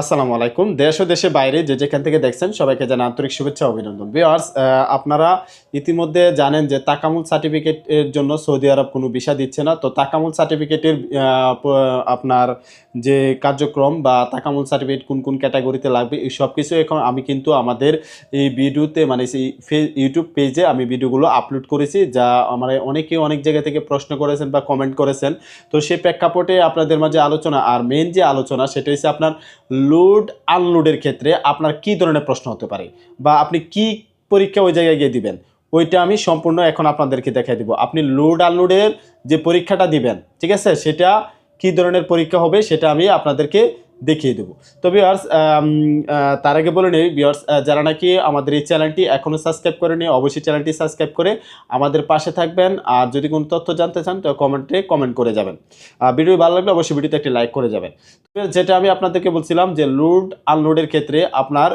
আসসালামু আলাইকুম। দেশ ও দেশে বাইরে যে যেখান থেকে দেখছেন সবাইকে জানা আন্তরিক শুভেচ্ছা অভিনন্দন। ভিউয়ার্স আপনারা ইতিমধ্যে জানেন যে তাকামুল সার্টিফিকেটের জন্য সৌদি আরব কোনো ভিসা দিচ্ছে না। তো তাকামুল সার্টিফিকেটের আপনার যে কার্যক্রম বা তাকামুল সার্টিফিকেট কোন কোন ক্যাটাগরিতে লাগবে, এই সব কিছু এখন আমি কিন্তু আমাদের এই ভিডিওতে মানে ইউটিউব পেজে আমি ভিডিওগুলো আপলোড করেছি, যা আমার অনেকে অনেক জায়গা থেকে প্রশ্ন করেছেন বা কমেন্ট করেছেন। তো সেই প্রেক্ষাপটে আপনাদের মাঝে আলোচনা, আর মেন যে আলোচনা, সেটা হচ্ছে আপনার লোড আনলোডের ক্ষেত্রে আপনার কি ধরনের প্রশ্ন হতে পারে? বা আপনি কি পরীক্ষা ওই জায়গায় গিয়ে দিবেন? ওইটা আমি সম্পূর্ণ এখন আপনাদেরকে দেখাই দিব। আপনি লোড আনলোডের যে পরীক্ষাটা দিবেন, ঠিক আছে? সেটা কি ধরনের পরীক্ষা হবে সেটা আমি আপনাদেরকে দেখিয়ে দেবো। তো বিয়ার্স তার আগে বলে নেই বিয়ার্স যারা নাকি আমাদের এই চ্যানেলটি এখনও সাবস্ক্রাইব করেনি, অবশ্যই চ্যানেলটি সাবস্ক্রাইব করে আমাদের পাশে থাকবেন। আর যদি কোনো তথ্য জানতে চান, তো কমেন্টে কমেন্ট করে যাবেন। ভিডিও ভালো লাগলে অবশ্যই ভিডিওতে একটি লাইক করে যাবেন। যেটা আমি আপনাদেরকে বলছিলাম যে লোড আনলোডের ক্ষেত্রে আপনার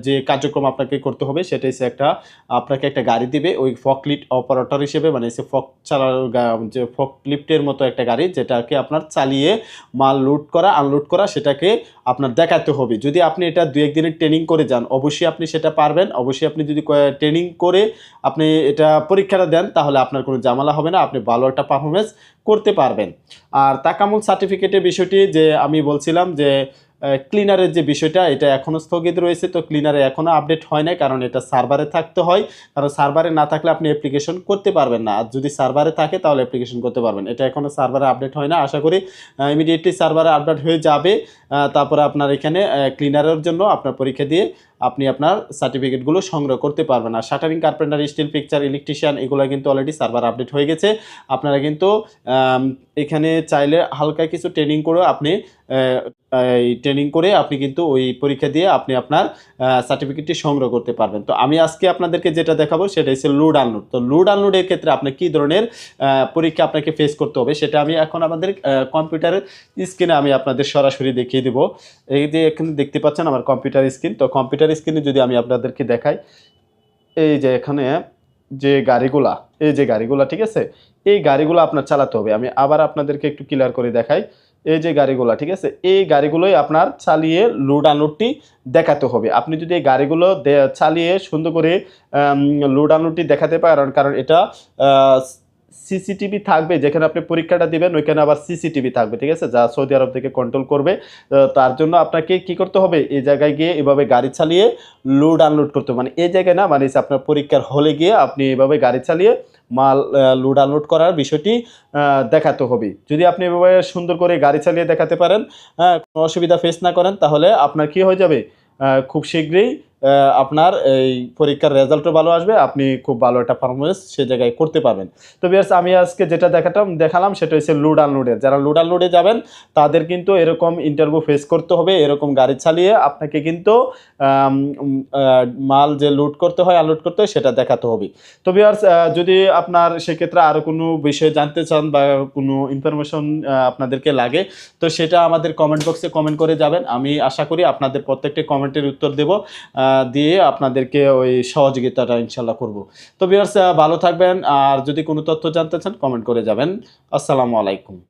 যে কার্যক্রম আপনাকে করতে হবে, সেটা হচ্ছে একটা, আপনাকে একটা গাড়ি দিবে, ওই ফকলিফ্ট অপারেটর হিসেবে মানে সে ফক চালানোর গা- যে ফকলিফ্টের মতো একটা গাড়ি, যেটাকে আপনার চালিয়ে মাল লোড করা আনলোড করা, সেটাকে আপনার দেখাতে হবে। যদি আপনি এটা দু একদিনের ট্রেনিং করে যান, অবশ্যই আপনি সেটা পারবেন। অবশ্যই আপনি যদি ট্রেনিং করে আপনি এটা পরীক্ষাটা দেন, তাহলে আপনার কোনো জামালা হবে না। আপনি ভালো একটা পারফরমেন্স করতে পারবেন। আর তাকামুল সার্টিফিকেটের বিষয়টি যে আমি বলছিলাম যে ক্লিনারের যে বিষয়টা, এটা এখনও স্থগিত রয়েছে, তো ক্লিনারে এখনও আপডেট হয় না কারণ এটা সার্ভারে থাকতে হয়। কারণ সার্ভারে না থাকলে আপনি অ্যাপ্লিকেশন করতে পারবেন না। আর যদি সার্ভারে থাকে, তাহলে অ্যাপ্লিকেশন করতে পারবেন। এটা এখনও সার্ভারে আপডেট হয় না। আশা করি ইমিডিয়েটলি সার্ভারে আপডেট হয়ে যাবে। তারপরে আপনার এখানে ক্লিনারের জন্য আপনার পরীক্ষা দিয়ে আপনি আপনার সার্টিফিকেটগুলো সংগ্রহ করতে পারবেন। আর shuttering, carpenter steel picture electrician এগুলো কিন্তু অলরেডি সার্ভার আপডেট হয়ে গেছে। আপনারা কিন্তু এখানে চাইলে হালকা কিছু ট্রেনিং করে আপনি এই ট্রেনিং করে আপনি কিন্তু ওই পরীক্ষা দিয়ে আপনি আপনার সার্টিফিকেটটি সংগ্রহ করতে পারবেন। তো আমি আজকে আপনাদেরকে যেটা দেখাবো সেটা হচ্ছে লুড আনলোড তো লুড আনলোডের ক্ষেত্রে আপনি কী ধরনের পরীক্ষা আপনাকে ফেস করতে হবে সেটা আমি এখন আমাদের কম্পিউটারের স্ক্রিনে আমি আপনাদের সরাসরি দেখিয়ে দেবো। এই যে এখানে দেখতে পাচ্ছেন আমার কম্পিউটার স্ক্রিন তো কম্পিউটার স্ক্রিনে যদি আমি আপনাদেরকে দেখাই, এই যে এখানে যে গাড়িগুলা, এই যে গাড়িগুলা, ঠিক আছে? এই গাড়িগুলো আপনার চালাতে হবে। আমি আবার আপনাদেরকে একটু ক্লিয়ার করে দেখাই। এই যে গাড়িগুলা, ঠিক আছে? এই গাড়িগুলোই আপনার চালিয়ে লোড দেখাতে হবে। আপনি যদি এই গাড়িগুলো চালিয়ে সুন্দর করে লোড দেখাতে পারেন, কারণ এটা সিসিটিভি থাকবে, যেখানে আপনি পরীক্ষাটা দিবেন, ওইখানে আবার সিসিটিভি থাকবে, ঠিক আছে? যা সৌদি আরব থেকে কন্ট্রোল করবে তার জন্য আপনাকে কি করতে হবে? এই জায়গায় গিয়ে এভাবে গাড়ি চালিয়ে লোড আনলোড করতে মানে এই জায়গায় না মানে আপনার পরীক্ষার হলে গিয়ে আপনি এভাবে গাড়ি চালিয়ে মাল লোড আনলোড করার বিষয়টি দেখাতে হবে। যদি আপনি এভাবে সুন্দর করে গাড়ি চালিয়ে দেখাতে পারেন কোনো অসুবিধা ফেস না করেন, তাহলে আপনার কি হয়ে যাবে? খুব শীঘ্রই আপনার এই পরীক্ষার রেজাল্টও ভালো আসবে, আপনি খুব ভালো একটা পারফরমেন্স সে জায়গায় করতে পারবেন। তো বিয়ার্স আমি আজকে যেটা দেখাতাম, দেখালাম, সেটা হচ্ছে লুড আনলোডের যারা লুড আনলোডে যাবেন, তাদের কিন্তু এরকম ইন্টারভিউ ফেস করতে হবে, এরকম গাড়ি চালিয়ে আপনাকে কিন্তু মাল যে লুট করতে হয় আনলোড করতে হয়, সেটা দেখাতে হবে। তো বিয়ার্স যদি আপনার সেক্ষেত্রে আরও কোনো বিষয় জানতে চান বা কোনো ইনফরমেশন আপনাদেরকে লাগে, তো সেটা আমাদের কমেন্ট বক্সে কমেন্ট করে যাবেন। আমি আশা করি আপনাদের প্রত্যেকটি কমেন্টের উত্তর দেব। দিয়ে আপনাদেরকে ওই সহযোগিতাটা ইনশাল্লাহ করব। তো বিয়ার্স ভালো থাকবেন। আর যদি কোনো তথ্য জানতে চান কমেন্ট করে যাবেন। আসসালামু আলাইকুম।